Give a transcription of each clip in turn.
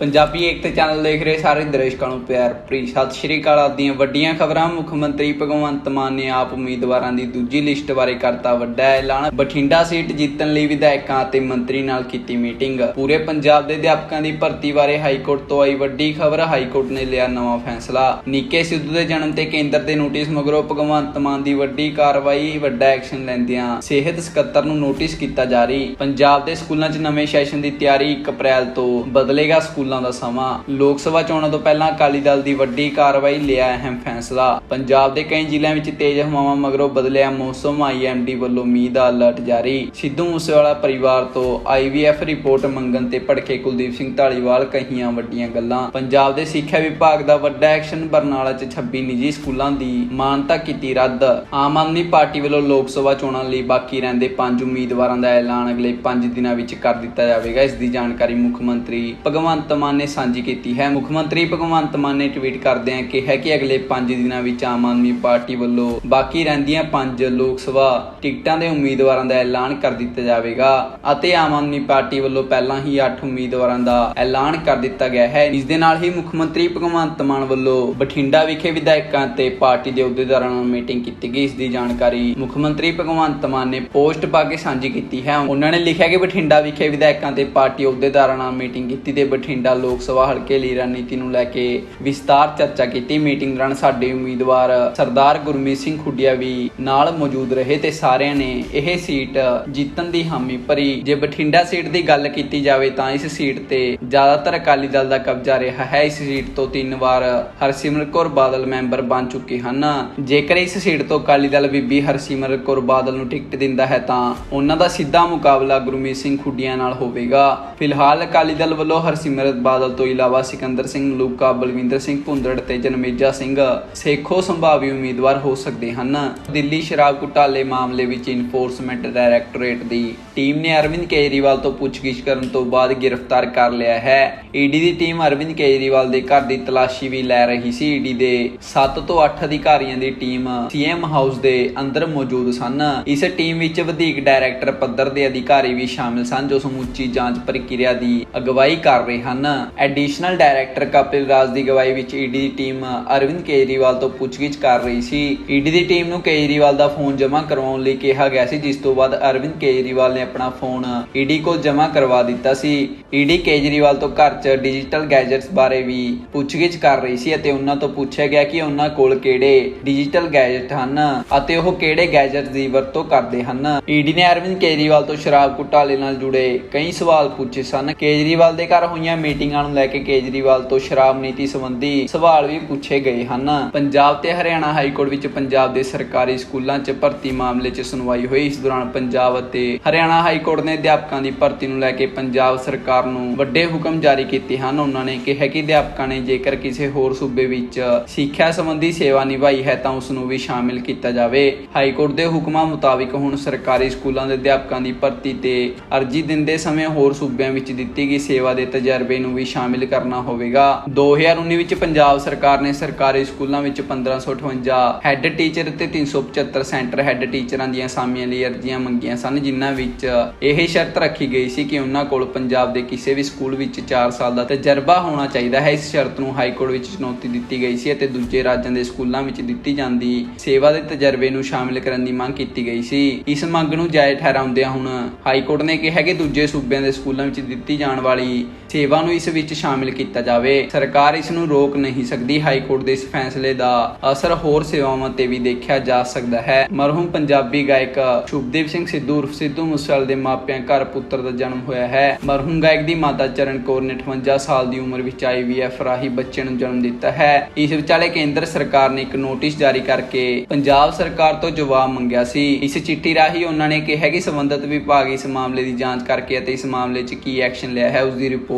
ਪੰਜਾਬੀ ਏਕਤਾ channel ਦੇਖ ਰਹੇ ਸਾਰੇ ਦਰਸ਼ਕਾਂ ਨੂੰ ਪਿਆਰ ਭਰੀ ਸਤਿ ਸ਼੍ਰੀ ਅਕਾਲ। ਆਪ ਵੱਡੀਆਂ ਖਬਰਾਂ, ਮੁੱਖ ਮੰਤਰੀ ਭਗਵੰਤ ਮਾਨ ਨੇ ਆਪ ਉਮੀਦਵਾਰਾਂ ਦੀ ਦੂਜੀ ਲਿਸਟ ਬਾਰੇ ਕਰਤਾ ਵੱਡਾ ਐਲਾਨ। ਬਠਿੰਡਾ ਸੀਟ ਜਿੱਤਣ ਲਈ ਵਿਧਾਇਕਾਂ ਅਤੇ ਮੰਤਰੀ ਨਾਲ ਕੀਤੀ ਮੀਟਿੰਗ। ਪੂਰੇ ਪੰਜਾਬ ਦੇ ਅਧਿਆਪਕਾਂ ਦੀ ਭਰਤੀ ਬਾਰੇ ਹਾਈ ਕੋਰਟ ਤੋਂ ਆਈ ਵੱਡੀ ਖਬਰ। ਹਾਈ ਕੋਰਟ ਨੇ ਲਿਆ ਨਵਾਂ ਫੈਸਲਾ। ਨਿੱਕੇ ਸਿੱਧੂ ਦੇ ਜਨਮ ਤੇ ਕੇਂਦਰ ਦੇ ਨੋਟਿਸ ਮਗਰੋਂ ਭਗਵੰਤ ਮਾਨ ਦੀ ਵੱਡੀ ਕਾਰਵਾਈ, ਵੱਡਾ ਐਕਸ਼ਨ ਲੈਂਦਿਆਂ ਸਿਹਤ ਸਕੱਤਰ ਨੂੰ ਨੋਟਿਸ ਕੀਤਾ ਜਾਰੀ। ਪੰਜਾਬ ਦੇ ਸਕੂਲਾਂ 'ਚ ਨਵੇਂ ਸੈਸ਼ਨ ਦੀ ਤਿਆਰੀ 1 ਅਪ੍ਰੈਲ ਤੋਂ। ਬਦਲੇਗਾ ਸਕੂਲ ਦਾ ਸਮਾਂ। ਲੋਕ ਸਭਾ ਚੋਣਾਂ ਤੋਂ ਪਹਿਲਾਂ ਅਕਾਲੀ ਦਲ ਦੀ ਵੱਡੀ ਕਾਰਵਾਈ ਲਿਆ ਅਹਿਮ ਫੈਸਲਾ। ਪੰਜਾਬ ਦੇ ਕਈ ਜ਼ਿਲ੍ਹਿਆਂ ਵਿੱਚ ਤੇਜ਼ ਹਵਾਵਾਂ ਮਗਰੋਂ ਬਦਲਿਆ ਮੌਸਮ। ਆਈਐਮਡੀ ਵੱਲੋਂ ਮੀਂਹ ਦਾ ਅਲਰਟ ਜਾਰੀ। ਸਿੱਧੂ ਮੂਸੇਵਾਲਾ ਪਰਿਵਾਰ ਤੋਂ ਆਈਵੀਐਫ ਰਿਪੋਰਟ ਮੰਗਣ ਤੇ ਭੜਕੇ ਕੁਲਦੀਪ ਸਿੰਘ ਢਾਲੀਵਾਲ ਕਹੀਆਂ ਵੱਡੀਆਂ ਗੱਲਾਂ। ਪੰਜਾਬ ਦੇ ਸਿੱਖਿਆ ਵਿਭਾਗ ਦਾ ਵੱਡਾ ਐਕਸ਼ਨ ਬਰਨਾਲਾ 'ਚ 26 ਨਿੱਜੀ ਸਕੂਲਾਂ ਦੀ ਮਾਨਤਾ ਕੀਤੀ ਰੱਦ। ਆਮ ਆਦਮੀ ਪਾਰਟੀ ਵੱਲੋਂ ਲੋਕ ਸਭਾ ਚੋਣਾਂ ਲਈ ਬਾਕੀ ਰਹਿੰਦੇ ਪੰਜ ਉਮੀਦਵਾਰਾਂ ਦਾ ਐਲਾਨ ਅਗਲੇ 5 ਦਿਨਾਂ ਵਿੱਚ ਕਰ ਦਿੱਤਾ ਜਾਵੇਗਾ। ਇਸ ਦੀ ਜਾਣਕਾਰੀ ਮੁੱਖ ਮੰਤਰੀ ਭਗਵੰਤ ਮਾਨ ਨੇ ਸਾਂਝੀ ਕੀਤੀ ਹੈ। ਮੁੱਖ ਮੰਤਰੀ ਭਗਵੰਤ ਮਾਨ ਨੇ ਟਵੀਟ ਕਰਦਿਆਂ ਕਿਹਾ ਕਿ ਅਗਲੇ 5 ਦਿਨਾਂ ਵਿੱਚ ਆਮ ਆਦਮੀ ਪਾਰਟੀ ਵੱਲੋਂ ਬਾਕੀ ਰਹਿੰਦੀਆਂ ਪੰਜ ਲੋਕ ਸਭਾ ਟਿਕਟਾਂ ਦੇ ਉਮੀਦਵਾਰਾਂ ਦਾ ਐਲਾਨ ਕਰ ਦਿੱਤਾ ਜਾਵੇਗਾ ਅਤੇ ਆਮ ਆਦਮੀ ਪਾਰਟੀ ਵੱਲੋਂ ਪਹਿਲਾਂ ਹੀ 8 ਉਮੀਦਵਾਰਾਂ ਦਾ ਐਲਾਨ ਕਰ ਦਿੱਤਾ ਗਿਆ ਹੈ। ਇਸ ਦੇ ਨਾਲ ਹੀ ਮੁੱਖ ਮੰਤਰੀ ਭਗਵੰਤ ਮਾਨ ਵੱਲੋਂ ਬਠਿੰਡਾ ਵਿਖੇ ਵਿਧਾਇਕਾਂ ਤੇ ਪਾਰਟੀ ਦੇ ਅਹੁਦੇਦਾਰਾਂ ਨਾਲ ਮੀਟਿੰਗ ਕੀਤੀ ਗਈ। ਇਸ ਦੀ ਜਾਣਕਾਰੀ ਮੁੱਖ ਮੰਤਰੀ ਭਗਵੰਤ ਮਾਨ ਨੇ ਪੋਸਟ ਪਾ ਕੇ ਸਾਂਝੀ ਕੀਤੀ ਹੈ। ਉਹਨਾਂ ਨੇ ਲਿਖਿਆ ਕਿ ਬਠਿੰਡਾ ਵਿਖੇ ਵਿਧਾਇਕਾਂ ਤੇ ਪਾਰਟੀ ਅਹੁਦੇਦਾਰਾਂ ਨਾਲ ਮੀਟਿੰਗ ਕੀਤੀ ਤੇ ਬਠਿੰਡਾ ਲੋਕ ਸਭਾ ਹਲਕੇ ਲਈ ਰਣਨੀਤੀ ਨੂੰ ਲੈ ਕੇ ਵਿਸਤਾਰ ਚਰਚਾ ਕੀਤੀ। ਮੀਟਿੰਗ ਦੌਰਾਨ ਸਾਡੇ ਉਮੀਦਵਾਰ ਸਰਦਾਰ ਗੁਰਮੀਤ ਸਿੰਘ ਖੁੱਡੀਆ ਵੀ ਨਾਲ ਮੌਜੂਦ ਰਹੇ ਤੇ ਸਾਰਿਆਂ ਨੇ ਇਹ ਸੀਟ ਜਿੱਤਣ ਦੀ ਹਾਮੀ ਭਰੀ। ਜੇ ਬਠਿੰਡਾ ਸੀਟ ਦੀ ਗੱਲ ਕੀਤੀ ਜਾਵੇ ਤਾਂ ਇਸ ਸੀਟ ਤੇ ਜ਼ਿਆਦਾਤਰ ਅਕਾਲੀ ਦਲ ਦਾ ਕਬਜ਼ਾ ਰਿਹਾ ਹੈ। ਇਸ ਸੀਟ ਤੋਂ ਤਿੰਨ ਵਾਰ ਹਰਸਿਮਰਤ ਕੌਰ ਬਾਦਲ ਮੈਂਬਰ ਬਣ ਚੁੱਕੇ ਹਨ। ਜੇਕਰ ਇਸ ਸੀਟ ਤੋਂ ਅਕਾਲੀ ਦਲ ਬੀਬੀ ਹਰਸਿਮਰਤ ਕੌਰ ਬਾਦਲ ਨੂੰ ਟਿਕਟ ਦਿੰਦਾ ਹੈ ਤਾਂ ਉਹਨਾਂ ਦਾ ਸਿੱਧਾ ਮੁਕਾਬਲਾ ਗੁਰਮੀਤ ਸਿੰਘ ਖੁੱਡੀਆਂ ਨਾਲ ਹੋਵੇਗਾ। ਫਿਲਹਾਲ ਅਕਾਲੀ ਦਲ ਵੱਲੋਂ ਹਰਸਿਮਰਤ ਬਾਦਲ ਤੋਂ ਇਲਾਵਾ ਸਿਕੰਦਰ ਸਿੰਘ, ਲੂਕਾ, ਬਲਵਿੰਦਰ ਸਿੰਘ ਭੁੰਦੜ ਤੇ ਜਨਮੇਜਾ ਸਿੰਘ ਸੇਖੋ ਸੰਭਾਵੀ ਉਮੀਦਵਾਰ ਹੋ ਸਕਦੇ ਹਨ। ਦਿੱਲੀ ਸ਼ਰਾਬ ਘੁਟਾਲੇ ਮਾਮਲੇ ਵਿੱਚ ਇਨਫੋਰਸਮੈਂਟ ਡਾਇਰੈਕਟੋਰੇਟ ਦੀ ਟੀਮ ਨੇ ਅਰਵਿੰਦ ਕੇਜਰੀਵਾਲ ਤੋਂ ਪੁੱਛਗਿੱਛ ਕਰਨ ਤੋਂ ਬਾਅਦ ਗ੍ਰਿਫਤਾਰ ਕਰ ਲਿਆ ਹੈ। ਈਡੀ ਦੀ ਟੀਮ ਅਰਵਿੰਦ ਕੇਜਰੀਵਾਲ ਦੇ ਘਰ ਦੀ ਤਲਾਸ਼ੀ ਵੀ ਲੈ ਰਹੀ ਸੀ। ਈਡੀ ਦੇ 7 ਤੋਂ 8 ਅਧਿਕਾਰੀਆਂ ਦੀ ਟੀਮ ਸੀਐਮ ਹਾਊਸ ਦੇ ਅੰਦਰ ਮੌਜੂਦ ਸਨ। ਇਸ ਟੀਮ ਵਿੱਚ ਵਧੀਕ ਡਾਇਰੈਕਟਰ ਪੱਧਰ ਦੇ ਅਧਿਕਾਰੀ ਵੀ ਸ਼ਾਮਿਲ ਸਨ, ਜੋ ਸਮੁੱਚੀ ਜਾਂਚ ਪ੍ਰਕਿਰਿਆ ਦੀ ਅਗਵਾਈ ਕਰ ਰਹੇ ਹਨ। ਐਡੀਸ਼ਨਲ ਡਾਇਰੈਕਟਰ ਕਪਿਲ ਰਾਜ ਦੀ ਅਗਵਾਈ ਵਿੱਚ ਈਡੀ ਦੀ ਟੀਮ ਅਰਵਿੰਦ ਕੇਜਰੀਵਾਲ ਤੋਂ ਪੁੱਛਗਿੱਛ ਕਰ ਰਹੀ ਸੀ। ਈਡੀ ਦੀ ਟੀਮ ਨੂੰ ਕੇਜਰੀਵਾਲ ਦਾ ਫੋਨ ਜਮ੍ਹਾਂ ਕਰਵਾਉਣ ਲਈ ਕਿਹਾ ਗਿਆ ਸੀ, ਜਿਸ ਤੋਂ ਬਾਅਦ ਅਰਵਿੰਦ ਕੇਜਰੀਵਾਲ ਨੇ ਆਪਣਾ ਫੋਨ ਈਡੀ ਕੋਲ ਜਮ੍ਹਾਂ ਕਰਵਾ ਦਿੱਤਾ ਸੀ। ਈਡੀ ਕੇਜਰੀਵਾਲ ਤੋਂ ਘਰ 'ਚ ਡਿਜੀਟਲ ਗੈਜਟਸ ਬਾਰੇ ਵੀ ਪੁੱਛਗਿੱਛ ਕਰ ਰਹੀ ਸੀ ਅਤੇ ਉਹਨਾਂ ਤੋਂ ਪੁੱਛਿਆ ਗਿਆ ਕਿ ਉਹਨਾਂ ਕੋਲ ਕਿਹੜੇ ਡਿਜੀਟਲ ਗੈਜਟ ਹਨ ਅਤੇ ਉਹ ਕਿਹੜੇ ਗੈਜਟਸ ਦੀ ਵਰਤੋਂ ਕਰਦੇ ਹਨ। ਈਡੀ ਨੇ ਅਰਵਿੰਦ ਕੇਜਰੀਵਾਲ ਤੋਂ ਸ਼ਰਾਬ ਘੁਟਾਲੇ ਨਾਲ ਜੁੜੇ ਕਈ ਸਵਾਲ ਪੁੱਛੇ ਸਨ। ਕੇਜਰੀਵਾਲ ਦੇ ਘਰ ਹੋਈਆਂ ਮੀਟਿੰਗਾਂ ਨੂੰ ਲੈ ਕੇ ਕੇਜਰੀਵਾਲ ਤੋਂ ਸ਼ਰਾਬ ਨੀਤੀ ਸੰਬੰਧੀ ਸਵਾਲ ਵੀ ਪੁੱਛੇ ਗਏ ਹਨ। ਪੰਜਾਬ ਤੇ ਹਰਿਆਣਾ ਹਾਈ ਕੋਰਟ ਵਿੱਚ ਪੰਜਾਬ ਦੇ ਸਰਕਾਰੀ ਸਕੂਲਾਂ 'ਚ ਭਰਤੀ ਮਾਮਲੇ 'ਚ ਸੁਣਵਾਈ ਹੋਈ। ਇਸ ਦੌਰਾਨ ਪੰਜਾਬ ਅਤੇ ਹਰਿਆਣਾ ਹਾਈ ਕੋਰਟ ਨੇ ਅਧਿਆਪਕਾਂ ਦੀ ਭਰਤੀ ਨੂੰ ਲੈ ਕੇ ਪੰਜਾਬ ਸਰਕਾਰ ਨੂੰ ਵੱਡੇ ਹੁਕਮ ਜਾਰੀ ਕੀਤੇ ਹਨ। ਉਹਨਾਂ ਨੇ ਕਿਹਾ ਕਿ ਅਧਿਆਪਕਾਂ ਨੇ ਜੇਕਰ ਕਿਸੇ ਹੋਰ ਸੂਬੇ ਵਿੱਚ ਸਿੱਖਿਆ ਸੰਬੰਧੀ ਸੇਵਾ ਨਿਭਾਈ ਹੈ ਤਾਂ ਉਸ ਨੂੰ ਵੀ ਸ਼ਾਮਿਲ ਕੀਤਾ ਜਾਵੇ। ਹਾਈ ਕੋਰਟ ਦੇ ਹੁਕਮਾਂ ਮੁਤਾਬਿਕ ਹੁਣ ਸਰਕਾਰੀ ਸਕੂਲਾਂ ਦੇ ਅਧਿਆਪਕਾਂ ਦੀ ਭਰਤੀ ਤੇ ਅਰਜ਼ੀ ਦਿੰਦੇ ਸਮੇਂ ਹੋਰ ਸੂਬਿਆਂ ਵਿੱਚ ਦਿੱਤੀ ਗਈ ਸੇਵਾ ਦੇ ਤਜਰਬੇ ਨੂੰ ਵੀ ਸ਼ਾਮਿਲ ਕਰਨਾ ਹੋਵੇਗਾ। 2019 ਵਿੱਚ ਪੰਜਾਬ ਸਰਕਾਰ ਨੇ ਸਰਕਾਰੀ ਸਕੂਲਾਂ ਵਿੱਚ 1558 ਹੈੱਡ ਟੀਚਰ ਤੇ 375 ਸੈਂਟਰ ਹੈੱਡ ਟੀਚਰਾਂ ਦੀਆਂ ਅਸਾਮੀਆਂ ਲਈ ਅਰਜ਼ੀਆਂ ਮੰਗੀਆਂ ਸਨ, ਜਿਨ੍ਹਾਂ ਵਿੱਚ ਇਹ ਸ਼ਰਤ ਰੱਖੀ ਗਈ ਸੀ ਕਿ ਉਹਨਾਂ ਕੋਲ ਪੰਜਾਬ ਦੇ ਕਿਸੇ ਵੀ ਸਕੂਲ ਵਿੱਚ 4 ਸਾਲ ਦਾ ਤਜਰਬਾ ਹੋਣਾ ਚਾਹੀਦਾ ਹੈ। ਇਸ ਸ਼ਰਤ ਨੂੰ ਹਾਈ ਕੋਰਟ ਵਿੱਚ ਚੁਣੌਤੀ ਦਿੱਤੀ ਗਈ ਸੀ ਅਤੇ ਦੂਜੇ ਰਾਜਾਂ ਦੇ ਸਕੂਲਾਂ ਵਿੱਚ ਦਿੱਤੀ ਜਾਂਦੀ ਸੇਵਾ ਦੇ ਤਜਰਬੇ ਨੂੰ ਸ਼ਾਮਿਲ ਕਰਨ ਦੀ ਮੰਗ ਕੀਤੀ ਗਈ ਸੀ। ਇਸ ਮੰਗ ਨੂੰ ਜਾਇਜ਼ ਠਹਿਰਾਉਂਦਿਆਂ ਹੁਣ ਹਾਈ ਕੋਰਟ ਨੇ ਕਿਹਾ ਕਿ ਦੂਜੇ ਸੂਬਿਆਂ ਦੇ ਸਕੂਲਾਂ ਵਿੱਚ ਦਿੱਤੀ ਜਾਣ ਵਾਲੀ ਸੇਵਾ ਨੂੰ ਇਸ ਵਿੱਚ ਸ਼ਾਮਿਲ ਕੀਤਾ ਜਾਵੇ। ਸਰਕਾਰ ਇਸ ਨੂੰ ਰੋਕ ਨਹੀਂ ਸਕਦੀ। ਹਾਈ ਕੋਰਟ ਦੇ ਇਸ ਫੈਸਲੇ ਦਾ ਅਸਰ ਹੋਰ ਸੇਵਾਵਾਂ ਤੇ ਵੀ ਦੇਖਿਆ ਜਾ ਸਕਦਾ ਹੈ। ਮਰਹੂਮ ਪੰਜਾਬੀ ਗਾਇਕ ਸ਼ੁਭਦੀਪ ਸਿੰਘ ਸਿੱਧੂ ਉਰਫ ਸਿੱਧੂ ਮੂਸੇਵਾਲੇ ਦੇ ਮਾਪਿਆਂ ਘਰ ਪੁੱਤਰ ਦਾ ਜਨਮ ਹੋਇਆ ਹੈ। ਮਰਹੂਮ ਗਾਇਕ ਦੀ ਮਾਤਾ ਚਰਨ ਕੌਰ ਨੇ 58 ਸਾਲ ਦੀ ਉਮਰ ਵਿੱਚ ਆਈਵੀਐਫ ਰਾਹੀਂ ਬੱਚੇ ਨੂੰ ਜਨਮ ਦਿੱਤਾ ਹੈ। ਇਸ ਵਿਚਾਲੇ ਕੇਂਦਰ ਸਰਕਾਰ ਨੇ ਇੱਕ ਨੋਟਿਸ ਜਾਰੀ ਕਰਕੇ ਪੰਜਾਬ ਸਰਕਾਰ ਤੋਂ ਜਵਾਬ ਮੰਗਿਆ ਸੀ। ਇਸ ਚਿੱਠੀ ਰਾਹੀਂ ਉਹਨਾਂ ਨੇ ਕਿਹਾ ਕਿ ਸੰਬੰਧਿਤ ਵਿਭਾਗ ਇਸ ਮਾਮਲੇ ਦੀ ਜਾਂਚ ਕਰਕੇ ਅਤੇ ਇਸ ਮਾਮਲੇ 'ਚ ਕੀ ਐਕਸ਼ਨ ਲਿਆ ਹੈ ਉਸ ਦੀ ਰਿਪੋਰਟ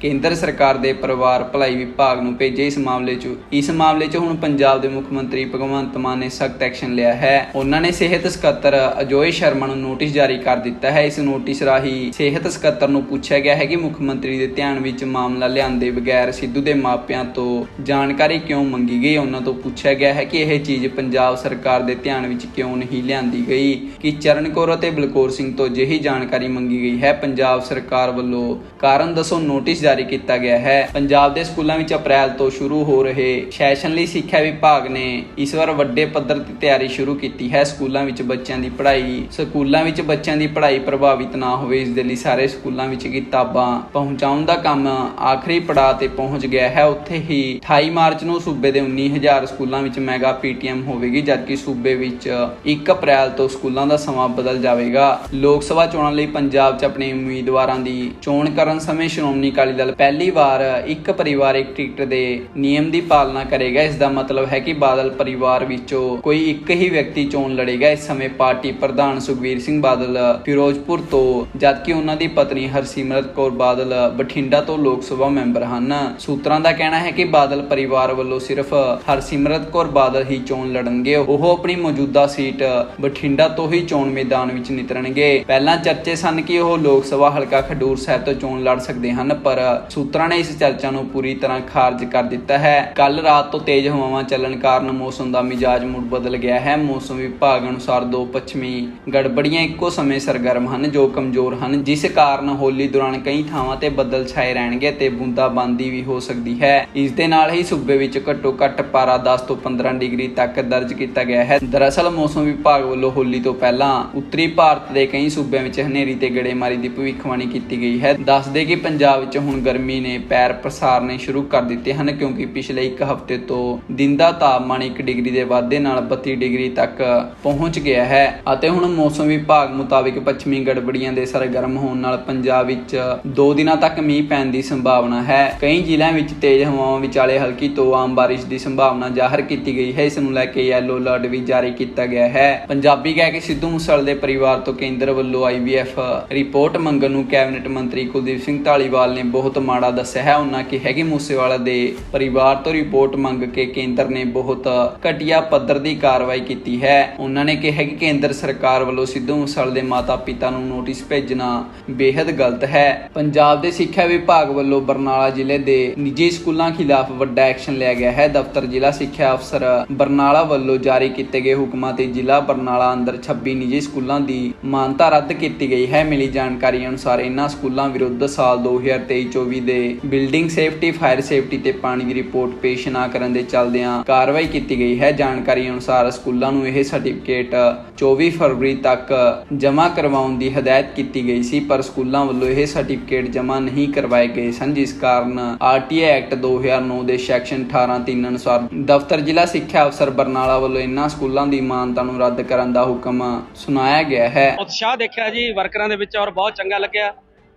ਕੇਂਦਰ ਸਰਕਾਰ ਦੇ ਪਰਿਵਾਰ ਭਲਾਈ ਵਿਭਾਗ ਨੂੰ ਭੇਜੇ ਇਸ ਮਾਮਲੇ 'ਚ। ਇਸ ਮਾਮਲੇ 'ਚ ਹੁਣ ਪੰਜਾਬ ਦੇ ਮੁੱਖ ਮੰਤਰੀ ਭਗਵੰਤ ਮਾਨ ਨੇ ਸਖਤ ਐਕਸ਼ਨ ਲਿਆ ਹੈ। ਉਹਨਾਂ ਨੇ ਸਿਹਤ ਸਕੱਤਰ ਅਜੋਏ ਸ਼ਰਮਾ ਨੂੰ ਨੋਟਿਸ ਜਾਰੀ ਕਰ ਦਿੱਤਾ ਹੈ। ਇਸ ਨੋਟਿਸ ਰਾਹੀਂ ਸਿਹਤ ਸਕੱਤਰ ਨੂੰ ਪੁੱਛਿਆ ਗਿਆ ਹੈ ਕਿ ਮੁੱਖ ਮੰਤਰੀ ਦੇ ਧਿਆਨ ਵਿੱਚ ਮਾਮਲਾ ਲਿਆਂਦੇ ਬਗੈਰ ਸਿੱਧੂ ਦੇ ਮਾਪਿਆਂ ਤੋਂ ਜਾਣਕਾਰੀ ਕਿਉਂ ਮੰਗੀ ਗਈ? ਉਹਨਾਂ ਤੋਂ ਪੁੱਛਿਆ ਗਿਆ ਹੈ ਕਿ ਇਹ ਚੀਜ਼ ਪੰਜਾਬ ਸਰਕਾਰ ਦੇ ਧਿਆਨ ਵਿੱਚ ਕਿਉਂ ਨਹੀਂ ਲਿਆਂਦੀ ਗਈ? ਕਿ ਚਰਨ ਕੌਰ ਅਤੇ ਬਲਕੌਰ ਸਿੰਘ ਤੋਂ ਅਜਿਹੀ ਜਾਣਕਾਰੀ ਮੰਗੀ ਗਈ ਹੈ? ਪੰਜਾਬ ਸਰਕਾਰ ਵੱਲੋਂ ਕਾਰਨ ਦੱਸੋ ਨੋਟਿਸ ਜਾਰੀ ਕੀਤਾ ਗਿਆ ਹੈ। ਪੰਜਾਬ ਦੇ ਸਕੂਲਾਂ ਵਿੱਚ ਅਪ੍ਰੈਲ ਤੋਂ ਸ਼ੁਰੂ ਹੋ ਰਹੇ ਸੈਸ਼ਨ ਲਈ ਸਿੱਖਿਆ ਵਿਭਾਗ ਨੇ ਇਸ ਵਾਰ ਵੱਡੇ ਪੱਧਰ ਤੇ ਤਿਆਰੀ ਸ਼ੁਰੂ ਕੀਤੀ ਹੈ। ਸਕੂਲਾਂ ਵਿੱਚ ਬੱਚਿਆਂ ਦੀ ਪੜ੍ਹਾਈ, ਸਕੂਲਾਂ ਵਿੱਚ ਬੱਚਿਆਂ ਦੀ ਪੜ੍ਹਾਈ ਪ੍ਰਭਾਵਿਤ ਨਾ ਹੋਵੇ, ਇਸ ਦੇ ਲਈ ਸਾਰੇ ਸਕੂਲਾਂ ਵਿੱਚ ਕਿਤਾਬਾਂ ਪਹੁੰਚਾਉਣ ਦਾ ਕੰਮ ਆਖਰੀ ਪੜਾਅ ਤੇ ਪਹੁੰਚ ਗਿਆ ਹੈ। ਉੱਥੇ ਹੀ 28 ਮਾਰਚ ਨੂੰ ਸੂਬੇ ਦੇ 19000 ਸਕੂਲਾਂ ਵਿੱਚ ਮੈਗਾ ਪੀਟੀਐਮ ਹੋਵੇਗੀ, ਜਦਕਿ ਸੂਬੇ ਵਿੱਚ 1 ਅਪ੍ਰੈਲ ਤੋਂ ਸਕੂਲਾਂ ਦਾ ਸਮਾਂ ਬਦਲ ਜਾਵੇਗਾ। ਲੋਕ ਸਭਾ ਚੋਣਾਂ ਲਈ ਪੰਜਾਬ 'ਚ ਆਪਣੇ ਉਮੀਦਵਾਰਾਂ ਦੀ ਚੋਣ ਕਰਨ ਸਮੇਂ ਸ਼੍ਰੋਮਣੀ ਅਕਾਲੀ ਦਲ ਪਹਿਲੀ ਵਾਰ ਇੱਕ ਪਰਿਵਾਰ ਇੱਕ ਟਿਕਟ ਦੇ ਨਿਯਮ ਦੀ ਪਾਲਣਾ ਕਰੇਗਾ। ਇਸ ਦਾ ਮਤਲਬ ਹੈ ਕਿ ਬਾਦਲ ਪਰਿਵਾਰ ਵਿੱਚੋਂ ਕੋਈ ਇੱਕ ਹੀ ਵਿਅਕਤੀ ਚੋਣ ਲੜੇਗਾ। ਇਸ ਸਮੇਂ ਪਾਰਟੀ ਪ੍ਰਧਾਨ ਸੁਖਬੀਰ ਸਿੰਘ ਬਾਦਲ ਫਿਰੋਜ਼ਪੁਰ ਤੋਂ, ਜਦਕਿ ਉਹਨਾਂ ਦੀ ਪਤਨੀ ਹਰਸਿਮਰਤ ਕੌਰ ਬਾਦਲ ਬਠਿੰਡਾ ਤੋਂ ਲੋਕ ਸਭਾ ਮੈਂਬਰ ਹਨ। ਸੂਤਰਾਂ ਦਾ ਕਹਿਣਾ ਹੈ ਕਿ ਬਾਦਲ ਪਰਿਵਾਰ ਵੱਲੋਂ ਸਿਰਫ ਹਰਸਿਮਰਤ ਕੌਰ ਬਾਦਲ ਹੀ ਚੋਣ ਲੜਨਗੇ। ਉਹ ਆਪਣੀ ਮੌਜੂਦਾ ਸੀਟ ਬਠਿੰਡਾ ਤੋਂ ਹੀ ਚੋਣ ਮੈਦਾਨ ਵਿੱਚ ਨਿਤਰਨਗੇ। ਪਹਿਲਾਂ ਚਰਚੇ ਸਨ ਕਿ ਉਹ ਲੋਕ ਸਭਾ ਹਲਕਾ ਖਡੂਰ ਸਾਹਿਬ ਤੋਂ ਚੋਣ ਲੜ ਸਕਦੇ ਹਨ। ਹਨ, ਪਰ ਸੂਤਰਾਂ ਨੇ ਇਸ ਚਰਚਾ ਨੂੰ ਪੂਰੀ ਤਰ੍ਹਾਂ ਖਾਰਜ ਕਰ ਦਿੱਤਾ ਹੈ। ਕੱਲ ਰਾਤ ਤੋਂ ਤੇਜ਼ ਹਵਾਵਾਂ ਚੱਲਣ ਕਾਰਨ ਮੌਸਮ ਦਾ ਮਿਜਾਜ ਮੁੜ ਬਦਲ ਗਿਆ ਹੈ। ਮੌਸਮ ਵਿਭਾਗ ਅਨੁਸਾਰ ਦੋ ਪੱਛਮੀ ਗੜਬੜੀਆਂ ਇੱਕੋ ਸਮੇਂ ਸਰਗਰਮ ਹਨ, ਜੋ ਕਮਜ਼ੋਰ ਹਨ, ਜਿਸ ਕਾਰਨ ਹੋਲੀ ਦੌਰਾਨ ਕਈ ਥਾਵਾਂ ਤੇ ਬੱਦਲ ਛਾਏ ਰਹਿਣਗੇ ਤੇ ਬੂੰਦਾਬਾਂਦੀ ਵੀ ਹੋ ਸਕਦੀ ਹੈ। ਇਸ ਦੇ ਨਾਲ ਹੀ ਸੂਬੇ ਵਿੱਚ ਘੱਟੋ ਘੱਟ ਪਾਰਾ 10 ਤੋਂ 15 ਡਿਗਰੀ ਤੱਕ ਦਰਜ ਕੀਤਾ ਗਿਆ ਹੈ। ਦਰਅਸਲ, ਮੌਸਮ ਵਿਭਾਗ ਵੱਲੋਂ ਹੋਲੀ ਤੋਂ ਪਹਿਲਾਂ ਉੱਤਰੀ ਭਾਰਤ ਦੇ ਕਈ ਸੂਬਿਆਂ ਵਿੱਚ ਹਨੇਰੀ ਤੇ ਗੜੇਮਾਰੀ ਦੀ ਭਵਿੱਖਬਾਣੀ ਕੀਤੀ ਗਈ ਹੈ। ਦੱਸਦੇ ਕਿ ਪੰਜਾਬ ਵਿੱਚ ਹੁਣ ਗਰਮੀ ਨੇ ਪੈਰ ਪਸਾਰਨੇ ਸ਼ੁਰੂ ਕਰ ਦਿੱਤੇ ਹਨ ਕਿਉਂਕਿ ਪਿਛਲੇ ਇੱਕ ਹਫ਼ਤੇ ਤੋਂ ਦਿਨ ਦਾ ਤਾਪਮਾਨ 1 ਡਿਗਰੀ ਦੇ ਵਾਧੇ ਨਾਲ 32 ਡਿਗਰੀ ਤੱਕ ਪਹੁੰਚ ਗਿਆ ਹੈ ਅਤੇ ਹੁਣ ਮੌਸਮ ਵਿਭਾਗ ਮੁਤਾਬਿਕ ਪੱਛਮੀ ਗੜਬੜੀਆਂ ਦੇ ਸਰਗਰਮ ਹੋਣ ਨਾਲ ਪੰਜਾਬ ਵਿੱਚ 2 ਦਿਨਾਂ ਤੱਕ ਮੀਂਹ ਪੈਣ ਦੀ ਸੰਭਾਵਨਾ ਹੈ। ਕਈ ਜ਼ਿਲ੍ਹਿਆਂ ਵਿੱਚ ਤੇਜ਼ ਹਵਾਵਾਂ, ਵਿਚਾਲੇ ਹਲਕੀ ਤੋਂ ਆਮ ਬਾਰਿਸ਼ ਦੀ ਸੰਭਾਵਨਾ ਜ਼ਾਹਰ ਕੀਤੀ ਗਈ ਹੈ। ਇਸ ਨੂੰ ਲੈ ਕੇ ਯੈਲੋ ਅਲਰਟ ਵੀ ਜਾਰੀ ਕੀਤਾ ਗਿਆ ਹੈ। ਪੰਜਾਬੀ ਕਹਿ ਕੇ ਸਿੱਧੂ ਮੂਸੇਵਾਲੇ ਦੇ ਪਰਿਵਾਰ ਤੋਂ ਕੇਂਦਰ ਵੱਲੋਂ ਆਈਵੀਐਫ ਰਿਪੋਰਟ ਮੰਗਣ ਨੂੰ ਕੈਬਨਿਟ ਮੰਤਰੀ ਕੁਲਦੀਪ ਸਿੰਘ ਢਾਲੀਵਾਲ ਨੇ ਬਹੁਤ ਮਾੜਾ ਦੱਸਿਆ ਹੈ। ਉਹਨਾਂ ਕਿਹਾ ਕਿ ਮੂਸੇਵਾਲਾ ਦੇ ਪਰਿਵਾਰ ਤੋਂ ਰਿਪੋਰਟ ਮੰਗ ਕੇ ਕੇਂਦਰ ਨੇ ਬਹੁਤ ਘਟੀਆ ਪੱਧਰ ਦੀ ਕਾਰਵਾਈ ਕੀਤੀ ਹੈ। ਉਹਨਾਂ ਨੇ ਕਿਹਾ ਕਿ ਕੇਂਦਰ ਸਰਕਾਰ ਵੱਲੋਂ ਸਿੱਧੂ ਮੂਸੇਵਾਲੇ ਦੇ ਮਾਤਾ-ਪਿਤਾ ਨੂੰ ਨੋਟਿਸ ਭੇਜਣਾ ਬੇहद ਗਲਤ ਹੈ। ਪੰਜਾਬ ਦੇ ਸਿੱਖਿਆ ਵਿਭਾਗ ਵੱਲੋਂ ਬਰਨਾਲਾ ਜ਼ਿਲ੍ਹੇ ਦੇ ਨਿੱਜੀ ਸਕੂਲਾਂ ਖਿਲਾਫ ਵੱਡਾ ਐਕਸ਼ਨ ਲਿਆ ਗਿਆ ਹੈ। ਦਫ਼ਤਰ ਜ਼ਿਲ੍ਹਾ ਸਿੱਖਿਆ ਅਫਸਰ ਬਰਨਾਲਾ ਵੱਲੋਂ ਜਾਰੀ ਕੀਤੇ ਗਏ ਹੁਕਮਾਂ ਤੇ ਜ਼ਿਲ੍ਹਾ ਬਰਨਾਲਾ ਅੰਦਰ 26 ਨਿੱਜੀ ਸਕੂਲਾਂ ਦੀ ਮਾਨਤਾ ਰੱਦ ਕੀਤੀ ਗਈ ਹੈ। ਮਿਲੀ ਜਾਣਕਾਰੀ ਅਨੁਸਾਰ ਇਨ੍ਹਾਂ ਸਕੂਲਾਂ ਵਿਰੁੱਧ ਸਾਲ 2023-24 ਦੇ ਬਿਲਡਿੰਗ ਸੇਫਟੀ, ਫਾਇਰ ਸੇਫਟੀ ਤੇ ਪਾਣੀ ਦੀ ਰਿਪੋਰਟ ਪੇਸ਼ ਨਾ ਕਰਨ ਦੇ ਚੱਲਦਿਆਂ ਕਾਰਵਾਈ ਕੀਤੀ ਗਈ ਹੈ। ਜਾਣਕਾਰੀ ਅਨੁਸਾਰ ਸਕੂਲਾਂ ਨੂੰ ਇਹ ਸਰਟੀਫਿਕੇਟ 24 ਫਰਵਰੀ ਤੱਕ ਜਮ੍ਹਾਂ ਕਰਵਾਉਣ ਦੀ ਹਦਾਇਤ ਕੀਤੀ ਗਈ ਸੀ, ਪਰ ਸਕੂਲਾਂ ਵੱਲੋਂ ਇਹ ਸਰਟੀਫਿਕੇਟ ਜਮ੍ਹਾਂ ਨਹੀਂ ਕਰਵਾਏ ਗਏ ਸਨ, ਜਿਸ ਕਾਰਨ ਆਰਟੀਆਈ ਐਕਟ 2009 ਦੇ ਸੈਕਸ਼ਨ 18-3 ਅਨੁਸਾਰ ਦਫ਼ਤਰ ਜ਼ਿਲ੍ਹਾ ਸਿੱਖਿਆ ਅਫਸਰ ਬਰਨਾਲਾ ਵੱਲੋਂ ਇਨ੍ਹਾਂ ਸਕੂਲਾਂ ਦੀ ਮਾਨਤਾ ਨੂੰ ਰੱਦ ਕਰਨ ਦਾ ਹੁਕਮ ਸੁਣਾਇਆ ਗਿਆ ਹੈ। ਉਤਸ਼ਾਹ ਦੇਖਿਆ ਜੀ, ਵਰਕਰਾਂ ਦੇ ਵਿੱਚ ਔਰ ਬਹੁਤ ਚੰਗਾ ਲੱਗਿਆ।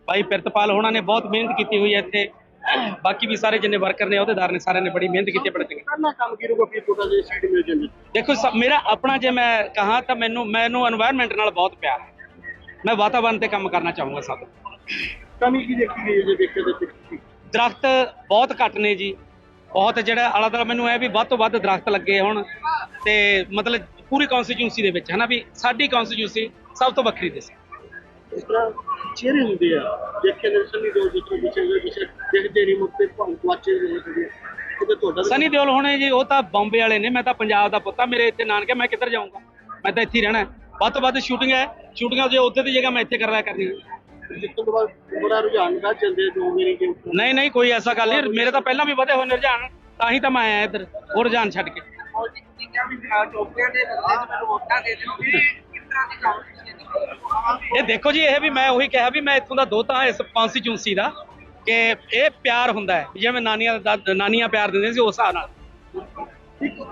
ਭਾਈ ਪ੍ਰਿਤਪਾਲ ਹੋਣਾ ਨੇ ਬਹੁਤ ਮਿਹਨਤ ਕੀਤੀ ਹੋਈ ਹੈ ਇੱਥੇ। ਬਾਕੀ ਵੀ ਸਾਰੇ ਜਿੰਨੇ ਵਰਕਰ ਨੇ ਉਹਦੇਦਾਰ ਨੇ ਸਾਰਿਆਂ ਨੇ ਬੜੀ ਮਿਹਨਤ ਕੀਤੀ ਬੜੇ ਚੰਗੇ। ਕਰਨਾ ਕੰਮ ਕੀ ਰੂਗਾ ਕੀ ਟੋਟਲ ਜੀ ਸਾਈਡ ਮਿਲ ਜਾਂਦੀ। ਦੇਖੋ ਮੇਰਾ ਆਪਣਾ ਜੇ ਮੈਂ ਕਹਾ ਤਾਂ ਮੈਨੂੰ ਮੈਨੂੰ এনवायरमेंट ਨਾਲ ਬਹੁਤ ਪਿਆਰ ਹੈ। ਮੈਂ ਵਾਤਾਵਰਣ ਤੇ ਕੰਮ ਕਰਨਾ ਚਾਹੂੰਗਾ ਸਭ ਕਮੀ ਕੀ ਦੇਖੀ ਗਈ ਜੇ ਦੇਖੇ ਤੇ ਦਰਖਤ ਬਹੁਤ ਘੱਟ ਨੇ ਜੀ। ਬਹੁਤ ਜਿਹੜਾ ਆਲਾ ਦਲ ਮੈਨੂੰ ਇਹ ਵੀ ਵੱਧ ਤੋਂ ਵੱਧ ਦਰਖਤ ਲੱਗੇ ਹੁਣ। ਤੇ ਮਤਲਬ ਪੂਰੀ ਕਨਸਟੀਟਿਊਂਸੀ ਦੇ ਵਿੱਚ ਹਨਾ ਵੀ ਸਾਡੀ ਕਨਸਟੀਟਿਊਂਸੀ ਸਭ ਤੋਂ ਵੱਖਰੀ ਦੇ ਸੀ ਹੁੰਦੇ ਆ। ਦੇਖੇ ਨੇ ਸੰਨੀ ਦੋ ਜਿੱਥੋਂ ਪਿੱਛੇ ਦੇ ਪਿੱਛੇ ਦੇਖਦੇ ਨਹੀਂ ਮੁੱਤੇ ਭੌਂ ਵਾਚੇ ਦੇ ਹੁੰਦੇ ਕਿਤੇ ਤੁਹਾਡਾ ਸਨੀ ਦਿਓਲ ਹੋਣੇ ਜੀ ਉਹ ਤਾਂ ਬੰਬੇ ਵਾਲੇ ਨੇ ਮੈਂ ਤਾਂ ਪੰਜਾਬ ਦਾ ਪੁੱਤ ਆ ਮੇਰੇ ਇੱਥੇ ਨਾਨਕੇ ਮੈਂ ਕਿੱਧਰ ਜਾਊਂਗਾ? ਮੈਂ ਤਾਂ ਇੱਥੇ ਹੀ ਰਹਿਣਾ ਹੈ। ਵੱਧ ਤੋਂ ਵੱਧ ਸ਼ੂਟਿੰਗ ਹੈ ਸ਼ੂਟਿੰਗਾਂ ਜੇ ਉੱਥੇ ਦੀ ਜਗ੍ਹਾ ਮੈਂ ਇੱਥੇ ਕਰਵਾਇਆ ਕਰਨੀ ਹੈ। ਜਿੱਤੋਂ ਤੋਂ ਬਾਅਦ ਬੜਾ ਰੁਝਾਨ ਦਾ ਚੱਲਦੇ ਦੋ ਮੇਰੀ ਕੇ ਉੱਪਰ ਨਹੀਂ ਨਹੀਂ ਕੋਈ ਐਸਾ ਗੱਲ ਨਹੀਂ ਮੇਰੇ ਤਾਂ ਪਹਿਲਾਂ ਵੀ ਵਧੇ ਹੋਏ ਨੇ ਰੁਝਾਨ ਤਾਂ ਹੀ ਤਾਂ ਮੈਂ ਆਇਆ ਇੱਧਰ ਉਹ ਰੁਝਾਨ ਛੱਡ ਕੇ। ਇਹ ਦੇਖੋ ਜੀ ਇਹ ਵੀ ਮੈਂ ਉਹੀ ਕਿਹਾ ਵੀ ਮੈਂ ਇੱਥੋਂ ਦਾ ਦੋਤਾ ਹਾਂ ਇਸ ਕਨਸਟੀਚੁਐਂਸੀ ਦਾ ਕਿ ਇਹ ਪਿਆਰ ਹੁੰਦਾ ਹੈ ਜਿਵੇਂ ਨਾਨੀਆਂ ਦਾ ਨਾਨੀਆਂ ਪਿਆਰ ਦਿੰਦੇ ਸੀ ਉਸ ਹਿਸਾਬ ਨਾਲ।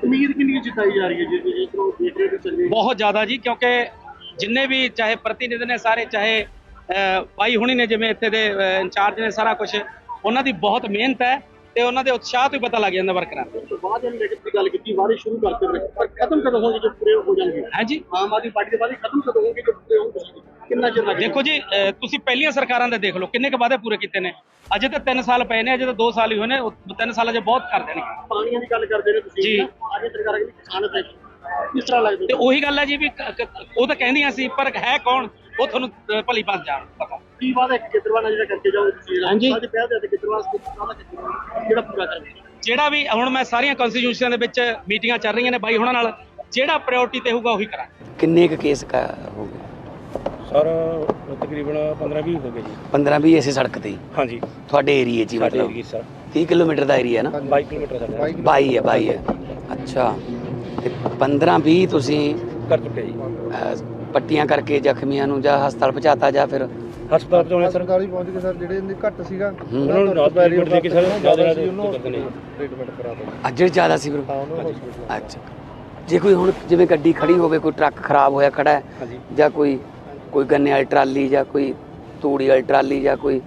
ਉਮੀਦ ਕਿੰਨੀ ਜਿਤਾਈ ਜਾ ਰਹੀ ਹੈ ਜੇ ਚੱਲੇ ਬਹੁਤ ਜ਼ਿਆਦਾ ਜੀ ਕਿਉਂਕਿ ਜਿੰਨੇ ਵੀ ਚਾਹੇ ਪ੍ਰਤੀਨਿਧ ਨੇ ਸਾਰੇ ਚਾਹੇ ਭਾਈ ਹੁਣੀ ਨੇ ਜਿਵੇਂ ਇੱਥੇ ਦੇ ਇੰਚਾਰਜ ਨੇ ਸਾਰਾ ਕੁਝ ਉਹਨਾਂ ਦੀ ਬਹੁਤ ਮਿਹਨਤ ਹੈ। ਤੇ ਉਹਨਾਂ ਦੇ ਉਤਸ਼ਾਹ ਤੋਂ ਹੀ ਪਤਾ ਲੱਗ ਜਾਂਦਾ ਵਰਕਰਾਂ ਦਾ। ਬਾਅਦ ਇਹਨੇ ਨੈਗੇਟਿਵ ਦੀ ਗੱਲ ਕੀਤੀ ਵਾਰੀ ਸ਼ੁਰੂ ਕਰਤੇ ਰਹੇ ਪਰ ਖਤਮ ਕਦੋਂ ਹੋਣਗੇ ਜੇ ਪੂਰੇ ਹੋ ਜਾਣਗੇ? ਹਾਂਜੀ। ਆਮ ਆਦਮੀ ਪਾਰਟੀ ਦੇ ਬਾਅਦ ਖਤਮ ਕਦੋਂ ਹੋਣਗੇ ਜੇ ਪੂਰੇ ਹੋਣਗੇ? ਕਿੰਨਾ ਚਿਰ ਲੱਗੇਗਾ? ਦੇਖੋ ਜੀ ਤੁਸੀਂ ਪਹਿਲੀਆਂ ਸਰਕਾਰਾਂ ਦੇ ਦੇਖ ਲਓ ਕਿੰਨੇ ਕੁ ਵਾਅਦੇ ਪੂਰੇ ਕੀਤੇ ਨੇ। ਅਜੇ ਤਾਂ 3 ਸਾਲ ਪਏ ਨੇ ਅਜੇ ਤਾਂ 2 ਸਾਲ ਹੀ ਹੋਏ ਨੇ 3 ਸਾਲਾਂ 'ਚ ਬਹੁਤ ਕਰ ਦੇਣਗੇ ਪਾਣੀਆਂ ਦੀ ਗੱਲ ਕਰਦੇ ਨੇ ਤੁਸੀਂ। ਜੀ। ਆਗੇ ਸਰਕਾਰ ਕਿਸਾਨ ਕਿਸ ਤਰ੍ਹਾਂ ਲੱਗਦਾ? ਤੇ ਉਹੀ ਗੱਲ ਹੈ ਜੀ ਵੀ ਉਹ ਤਾਂ ਕਹਿੰਦੀਆਂ ਸੀ ਪਰ ਹੈ ਕੌਣ? ਉਹ ਤੁਹਾਨੂੰ ਅਹ, ਭਲੀ ਭਾਂਤ ਜਾਣ ਪਤਾ ਕੀ ਵਾਦਾ ਇੱਕ ਕਿਦਰਵਾਨਾ ਜਿਹੜਾ ਕਰਕੇ ਜਾਓਗੇ ਤੁਸੀਂ? ਹਾਂਜੀ। ਅੱਜ ਪਹਿਲ ਦੇ ਕਿਦਰਵਾਸ ਜਿਹੜਾ ਪੂਰਾ ਕਰਨਾ ਜਿਹੜਾ ਵੀ ਹੁਣ ਮੈਂ ਸਾਰੀਆਂ ਕਨਸਟੀਟਿਊਸ਼ਨਾਂ ਦੇ ਵਿੱਚ ਮੀਟਿੰਗਾਂ ਚੱਲ ਰਹੀਆਂ ਨੇ ਬਾਈ ਹੁਣਾਂ ਨਾਲ ਜਿਹੜਾ ਪ੍ਰਾਇੋਰਟੀ ਤੇ ਹੋਊਗਾ ਉਹੀ ਕਰਾਂਗੇ। ਕਿੰਨੇ ਕੁ ਕੇਸ ਕਾ ਹੋ ਗਏ? ਸਰ ਤਕਰੀਬਨ 15 20 ਹੋ ਗਏ ਜੀ। 15 20 ਇਸੇ ਸੜਕ ਤੇ ਹੀ, ਹਾਂਜੀ। ਤੁਹਾਡੇ ਏਰੀਏ 'ਚ ਹੀ ਸਾਡੇ ਮਤਲਬ? ਏਰੀਏ ਸਰ। 30 ਕਿਲੋਮੀਟਰ ਦਾ ਏਰੀਆ ਨਾ? 22 ਕਿਲੋਮੀਟਰ ਸਾਡਾ 22 ਹੈ 22 ਹੈ। ਅੱਛਾ। ਤੇ 15 20 ਤੁਸੀਂ ਕਰ ਚੁੱਕੇ ਜੀ। ਅਹ, ਪੱਟੀਆਂ ਕਰਕੇ ਜ਼ਖਮੀਆਂ ਨੂੰ ਜਾਂ ਹਸਪਤਾਲ ਪਹੁੰਚਾਤਾ ਜਾਂ ਫਿਰ ਹਸਪਤਾਲ ਪਹੁੰਚਾਉਣੇ ਸਰ? ਸਰਕਾਰੀ ਪਹੁੰਚ ਕੇ ਸਰ ਜਿਹੜੇ ਇਹਦੇ ਘੱਟ ਸੀਗਾ ਉਹਨਾਂ ਨੂੰ ਨਾਲ ਟ੍ਰੀਟਮੈਂਟ ਦੇ ਕੇ ਸਰ ਜ਼ਿਆਦਾ ਨੇ ਟ੍ਰੀਟਮੈਂਟ ਕਰਾ ਦੋ ਅੱਜ ਜਿਹੜਾ ਜ਼ਿਆਦਾ ਸੀ ਫਿਰ? ਹਾਂ ਉਹਨੂੰ ਹਸਪੀਟਲ ਅੱਛਾ। ਜੇ ਕੋਈ ਹੁਣ ਜਿਵੇਂ ਗੱਡੀ ਖੜੀ ਹੋਵੇ ਕੋਈ ਟਰੱਕ ਖਰਾਬ ਹੋਇਆ ਖੜਾ ਹੈ ਹਾਂਜੀ। ਜਾਂ ਕੋਈ ਕੋਈ ਗੰਨੇ ਵਾਲੀ ਟਰਾਲੀ ਜਾਂ ਕੋਈ ਤੂੜੀ ਵਾਲੀ ਟਰਾਲੀ ਜਾਂ ਕੋਈ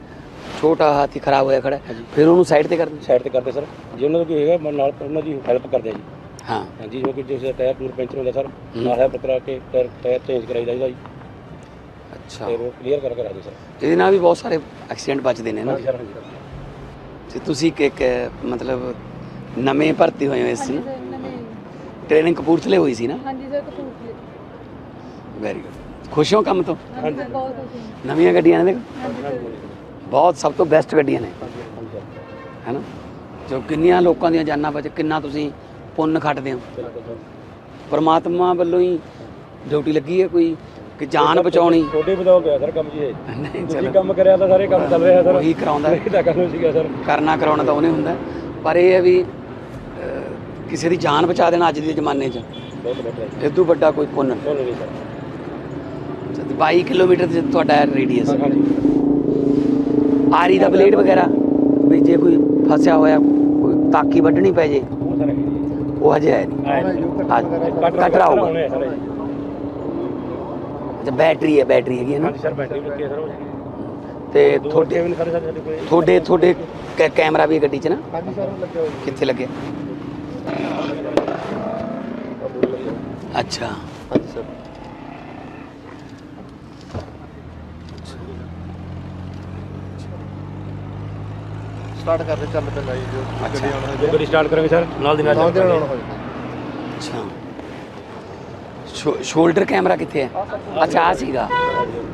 ਛੋਟਾ ਹਾਥੀ ਖਰਾਬ ਹੋਇਆ ਖੜਾ ਹੈ, ਹਾਂਜੀ। ਫਿਰ ਉਹਨੂੰ ਸਾਈਡ ਤੇ ਕਰ ਦਿੰਦੇ ਸਾਈਡ ਤੇ ਕਰਦੇ ਸਰ। ਜੇ ਉਹਨਾਂ ਦਾ ਕੋਈ ਹੈਗਾ ਮੈਂ ਨਾਲ ਉਹਨਾਂ ਦੀ ਹੈਲਪ ਕਰਦੇ ਆ ਜੀ। ਹਾਂ। ਹਾਂਜੀ ਜਿਵੇਂ ਕਿ ਜਿਸ ਟਾਇਰ ਟੂਰ ਪੈਂਚਰ ਹੁੰਦਾ ਸਰ ਨਾਲ ਹੈਲਪ ਕਰਾ ਕੇ ਟਾਇਰ ਟਾਇਰ ਚੇਂਜ ਕਰਾਈ ਜਾਈਦਾ ਜੀ। ਅੱਛਾ। ਤੇ ਰੋਡ ਕਲੀਅਰ ਕਰਕੇ ਰਾਜੇ ਸਰ। ਇਹਦੇ ਨਾਲ ਵੀ ਬਹੁਤ ਸਾਰੇ ਐਕਸੀਡੈਂਟ ਬਚਦੇ ਨੇ ਨਾ ਹਾਂਜੀ ਸਰ ਹਾਂਜੀ ਤੇ ਤੁਸੀਂ ਕਿ ਕਿ ਮਤਲਬ ਨਵੇਂ ਭਰਤੀ ਹੋਏ ਹੋ ਇਸ ਨੂੰ ਟ੍ਰੇਨਿੰਗ ਕਪੂਰਥਲੇ ਹੋਈ ਸੀ ਨਾ? ਹਾਂਜੀ ਸਰ ਕਪੂਰਥਲੇ। ਵੈਰੀ ਗੁੱਡ ਖੁਸ਼ ਹੋ ਕੰਮ ਤੋਂ? ਹਾਂਜੀ ਸਰ ਬਹੁਤ ਖੁਸ਼ੀ ਹਾਂ। ਨਵੀਆਂ ਗੱਡੀਆਂ ਨੇ ਦੇਖੋ। ਹਾਂਜੀ ਸਰ। ਬਹੁਤ ਸਭ ਤੋਂ ਬੈਸਟ ਗੱਡੀਆਂ ਨੇ। ਹਾਂਜੀ ਸਰ। ਹੈਨਾ? ਜੋ ਕਿੰਨੀਆਂ ਲੋਕਾਂ ਦੀਆਂ ਜਾਨਾਂ ਬਚ ਕਿੰਨਾ ਤੁਸੀਂ ਪੁੰਨ ਖੱਟਦੇ ਹੋ। ਪਰਮਾਤਮਾ ਵੱਲੋਂ ਹੀ ਡਿਊਟੀ ਲੱਗੀ ਹੈ ਕੋਈ ਕਿ ਜਾਨ ਬਚਾਉਣੀ। ਛੋਟੇ ਬਤਾਓ ਗਿਆ ਸਰ ਕੰਮ ਜੀ ਇਹ। ਨਹੀਂ ਤੁਸੀਂ ਚਲੋ। ਕੰਮ ਕਰਿਆ ਤਾਂ ਸਾਰੇ ਕੰਮ ਚੱਲ ਰਿਹਾ ਸਰ। ਉਹੀ ਕਰਾਉਂਦਾ। ਇਹ ਤਾਂ ਕੰਮ ਸੀਗਾ ਸਰ। ਕਰਨਾ ਕਰਾਉਣਾ ਤਾਂ ਉਹਨੇ ਹੁੰਦਾ। ਪਰ ਇਹ ਹੈ ਵੀ ਕਿਸੇ ਦੀ ਜਾਨ ਬਚਾ ਦੇਣਾ ਅੱਜ ਦੇ ਜ਼ਮਾਨੇ 'ਚ। ਇਹ ਤੋਂ ਵੱਡਾ ਕੋਈ ਪੁੰਨ। ਨਹੀਂ। ਸਰ। 22 ਕਿਲੋਮੀਟਰ ਤੇ ਤੁਹਾਡਾ ਰੇਡੀਅਸ। ਆਰੀ ਦਾ ਬਲੇਡ ਵਗੈਰਾ ਵੀ ਜੇ ਕੋਈ ਫਸਿਆ ਹੋਇਆ ਕੋਈ ਤਾਕੀ ਵੱਢਣੀ ਪੈ ਜੇ। ਉਹ ਹਜੇ ਹੈ ਨਹੀਂ। ਕਟਰਾ ਹੋਊਗਾ। ਅੱਛਾ ਬੈਟਰੀ ਹੈ ਬੈਟਰੀ ਹੈਗੀ ਹੈ ਨਾ। ਸਰ ਬੈਟਰੀ ਵੀ ਹੈ ਸਰ ਉਹ ਤੇ ਤੁਹਾਡੇ ਤੁਹਾਡੇ ਤੁਹਾਡੇ ਕੈਮਰਾ ਵੀ ਗੱਡੀ 'ਚ ਨਾ? ਹਾਂਜੀ ਸਰ ਲੱਗਿਆ ਹੋਇਆ ਕਿੱਥੇ ਲੱਗਿਆ ਅੱਛਾ। ਸਟਾਰਟ ਕਰਦੇ ਚੱਲ ਪੈਂਦਾ ਜੀ ਜੋ ਗੱਡੀ ਆਉਣਾ ਜੋ ਗੱਡੀ ਸਟਾਰਟ ਕਰਾਂਗੇ ਸਰ ਨਾਲ ਦੀ ਨਾਲ ਨਾਲ ਦੇ ਨਾਲ ਚੱਲ ਆਉਣਾ ਹੋਇਆ ਅੱਛਾ ਸ਼ੋਲਡਰ ਕੈਮਰਾ ਕਿੱਥੇ ਹੈ? ਅੱਛਾ ਆ ਸੀਗਾ।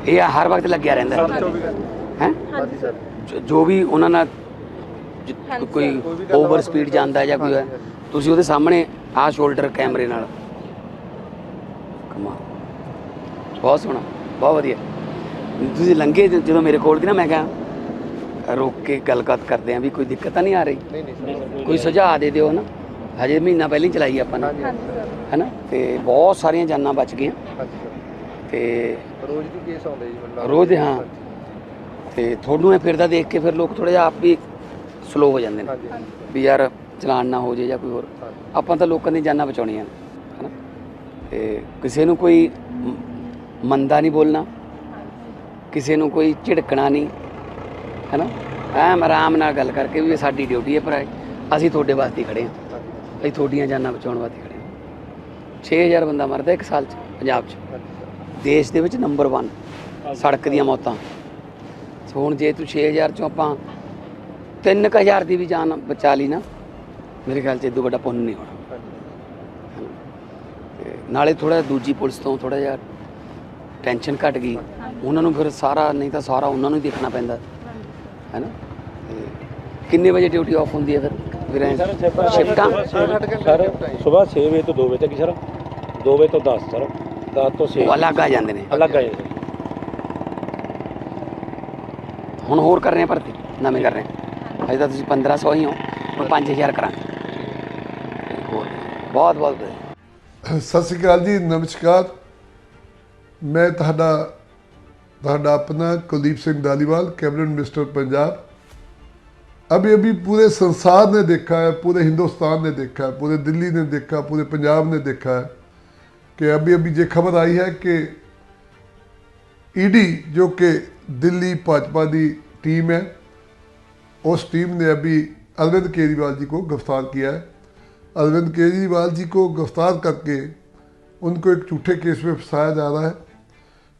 ਇਹ ਹਰ ਵਕਤ ਲੱਗਿਆ ਰਹਿੰਦਾ ਹੈ। ਹੈਂ? ਹਾਂਜੀ ਸਰ। ਜੋ- ਵੀ ਉਹਨਾਂ ਨਾਲ ਕੋਈ ਓਵਰ ਸਪੀਡ ਜਾਂਦਾ ਹੈ ਜਾਂ ਕੋਈ ਹੈ ਤੁਸੀਂ ਉਹਦੇ ਸਾਹਮਣੇ ਆ ਸ਼ੋਲਡਰ ਕੈਮਰੇ ਨਾਲ। ਕਮਾ ਬਹੁਤ ਸੋਹਣਾ ਬਹੁਤ ਵਧੀਆ। ਤੁਸੀਂ ਲੰਘੇ ਜਦੋਂ ਮੇਰੇ ਕੋਲ ਦੀ ਨਾ ਮੈਂ ਕਿਹਾ ਰੋਕ ਕੇ ਗੱਲਬਾਤ ਕਰਦੇ ਆਂ ਵੀ ਕੋਈ ਦਿੱਕਤ ਤਾਂ ਨਹੀਂ ਆ ਰਹੀ? ਕੋਈ ਸੁਝਾਅ ਦੇ ਦਿਓ ਨਾ। ਹਜੇ ਮਹੀਨਾ ਪਹਿਲਾਂ ਹੀ ਚਲਾਈ ਆਪਾਂ ਨੇ। ਹੈਨਾ? ਤੇ ਬਹੁਤ ਸਾਰੀਆਂ ਜਾਨਾਂ ਬਚ ਗਈਆਂ। ਤੇ ਰੋਜ਼ ਦੀ ਕੇਸ ਆਉਂਦੇ ਜੀ ਮੈਨੂੰ। ਰੋਜ਼ ਦੇ, ਹਾਂ। ਤੇ ਤੁਹਾਨੂੰ ਇਹ ਫਿਰਦਾ ਦੇਖ ਕੇ ਫਿਰ ਲੋਕ ਥੋੜਾ ਜਿਹਾ ਆਪ ਵੀ ਸਲੋ ਹੋ ਜਾਂਦੇ ਨੇ। ਵੀ ਯਾਰ ਚਲਾਨ ਨਾ ਹੋ ਜੇ ਜਾਂ ਕੋਈ ਹੋਰ। ਆਪਾਂ ਤਾਂ ਲੋਕਾਂ ਦੀਆਂ ਜਾਨਾਂ ਬਚਾਉਣੀਆਂ ਨੇ। ਹੈਨਾ? ਤੇ ਕਿਸੇ ਨੂੰ ਕੋਈ ਮੰਦਾ ਨਹੀਂ ਬੋਲਣਾ। ਕਿਸੇ ਨੂੰ ਕੋਈ ਝਿੜਕਣਾ ਨਹੀਂ। ਹੈਨਾ? ਐਮ ਆਰਾਮ ਨਾਲ ਗੱਲ ਕਰਕੇ ਵੀ ਇਹ ਸਾਡੀ ਡਿਊਟੀ ਹੈ ਭਰਾ ਅਸੀਂ ਤੁਹਾਡੇ ਵਾਸਤੇ ਹੀ ਖੜੇ ਹਾਂ। ਅਸੀਂ ਤੁਹਾਡੀਆਂ ਜਾਨਾਂ ਬਚਾਉਣ ਵਾਸਤੇ ਖੜੇ ਹਾਂ। 6000 ਬੰਦਾ ਮਰਦਾ ਇੱਕ ਸਾਲ 'ਚ, ਪੰਜਾਬ 'ਚ। ਦੇਸ਼ ਦੇ ਵਿੱਚ ਨੰਬਰ 1 ਸੜਕ ਦੀਆਂ ਮੌਤਾਂ। ਹੁਣ ਜੇ ਤੂੰ 6000 ਚੋਂ ਆਪਾਂ 3000 ਦੀ ਵੀ ਜਾਨ ਬਚਾ ਲਈ ਨਾ, ਮੇਰੇ ਖਿਆਲ 'ਚ ਇਦੋਂ ਵੱਡਾ ਪੁੰਨ ਨਹੀਂ ਹੋਣਾ। ਹਾਂਜੀ ਤੇ ਨਾਲੇ ਥੋੜਾ ਦੂਜੀ ਪੁਲਿਸ ਤੋਂ ਥੋੜਾ ਜਿਹਾ ਟੈਨਸ਼ਨ ਘਟ ਗਈ। ਉਹਨਾਂ ਨੂੰ ਫਿਰ ਸਾਰਾ, ਨਹੀਂ ਤਾਂ ਸਾਰਾ ਉਹਨਾਂ ਨੂੰ ਹੀ ਦੇਖਣਾ ਪੈਂਦਾ। ਹੈ ਨਾ? ਤੇ ਕਿੰਨੇ ਵਜੇ ਡਿਊਟੀ ਆਫ ਹੁੰਦੀ ਹੈ ਫਿਰ? ਵੀਰੇ ਸਰ ਸ਼ਿਫਟਾਂ ਸਰ ਸਵੇਰ 6 ਵਜੇ ਤੋਂ 2 ਵਜੇ ਤੱਕ ਸਰ। 2 ਵਜੇ ਤੋਂ 10 ਸਰ। 10 ਤੋਂ 6 ਉਹ ਅਲੱਗ ਆ ਜਾਂਦੇ ਨੇ। ਅਲੱਗ ਆ ਜੀ ਹੁਣ ਹੋਰ ਕਰ ਰਹੇ ਆ ਭਰਤੀ? ਨਵੇਂ ਕਰ ਰਹੇ ਆ? ਅਜੇ ਤਾਂ ਤੁਸੀਂ 1500 ਹੀ ਹੋ ਹੁਣ 5000 ਕਰਾਂਗੇ। ਹੋਰ। ਬਹੁਤ ਬਹੁਤ। ਸਤਿ ਸ਼੍ਰੀ ਅਕਾਲ ਜੀ ਨਮਸਕਾਰ। ਮੈਂ ਤੁਹਾਡਾ ਤੁਹਾਡਾ अपना कुलदीप सिंह धालीवाल कैबिनेट मिनिस्टर पंजाब अभी अभी पूरे संसार ने देखा है पूरे हिंदुस्तान ने देखा है पूरे दिल्ली ने देखा पूरे पंजाब ने देखा है कि अभी अभी ये खबर आई है कि ईडी जो कि दिल्ली भाजपा की टीम है उस टीम ने अभी अरविंद केजरीवाल जी को गिरफ्तार किया है अरविंद केजरीवाल जी को गिरफ्तार करके उनको एक झूठे केस में फंसाया जा रहा है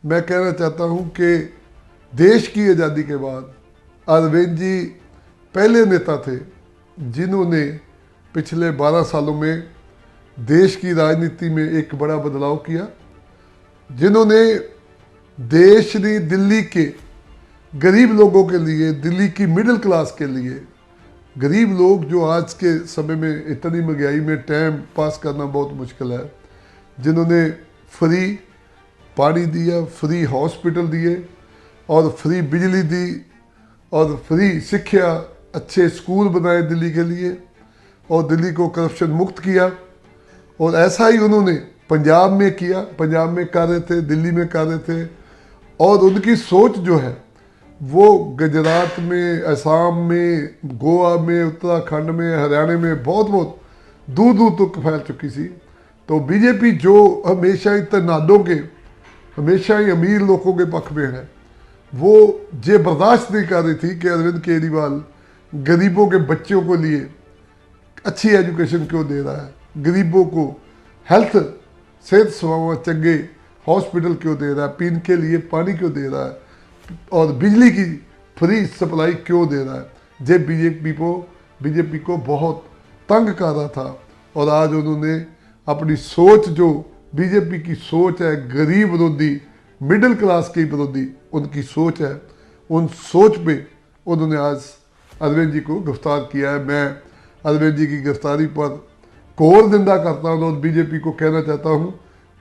मैं कहना चाहता हूँ कि देश की आज़ादी के बाद अरविंद जी पहले नेता थे, जिन्होंने पिछले 12 सालों में देश की राजनीति में एक बड़ा बदलाव किया, जिन्होंने देश ने दिल्ली के गरीब लोगों के लिए, दिल्ली की मिडिल क्लास के लिए, गरीब लोग जो आज के समय में इतनी महँगाई में टाइम पास करना बहुत मुश्किल है, जिन्होंने फ्री पानी दिया फ्री हॉस्पिटल दिए, और फ्री बिजली दी, और फ्री शिक्षा अच्छे स्कूल बनाए दिल्ली के लिए, और दिल्ली को करप्शन मुक्त किया, और ऐसा ही उन्होंने पंजाब में किया। पंजाब में कर रहे थे, दिल्ली में कर रहे थे, और उनकी सोच जो है, वो गुजरात में, असम में, गोवा में, उत्तराखंड में, हरियाणा में बहुत बहुत दूर दूर तक फैल चुकी थी। तो बीजेपी जो हमेशा ही तनादों के हमेशा ही अमीर लोगों के पक्ष में है। वो ये बर्दाश्त नहीं कर रही थी कि अरविंद केजरीवाल गरीबों के बच्चों को लिए अच्छी एजुकेशन क्यों दे रहा है? गरीबों को हेल्थ, सेहत सेवाओं चंगे हॉस्पिटल क्यों दे रहा है? पीने के लिए पानी क्यों दे रहा है? और बिजली की फ्री सप्लाई क्यों दे रहा है? जे बीजेपी को बीजेपी को बहुत तंग कर रहा था और आज उन्होंने अपनी सोच जो बीजेपी की सोच है गरीब विरोधी मिडिल क्लास की विरोधी, उनकी सोच है। उन सोच पे उन्होंने आज अरविंद जी को गिरफ़्तार किया है। मैं अरविंद जी की गिरफ्तारी पर घोर निंदा करता हूँ और बीजेपी को कहना चाहता हूँ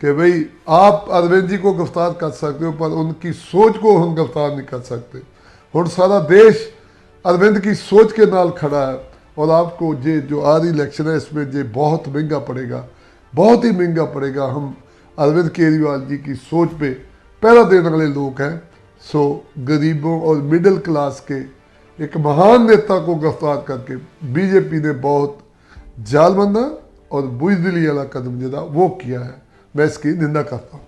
कि भाई, आप अरविंद जी को गिरफ़्तार कर सकते हो, पर उनकी सोच को हम गिरफ़्तार नहीं कर सकते। और सारा देश अरविंद की सोच के नाल खड़ा है और आपको ये जो आ रही इलेक्शन है, इसमें ये बहुत महँगा पड़ेगा। बहुत ही महंगा पड़ेगा हम अरविंद केजरीवाल जी की सोच पे पहरा देने वाले लोग हैं सो गरीबों और मिडिल क्लास के एक महान नेता को गिरफ्तार करके बीजेपी ने बहुत जालबंदा और बुजदिली वाला कदम जो वो किया है मैं इसकी निंदा करता हूँ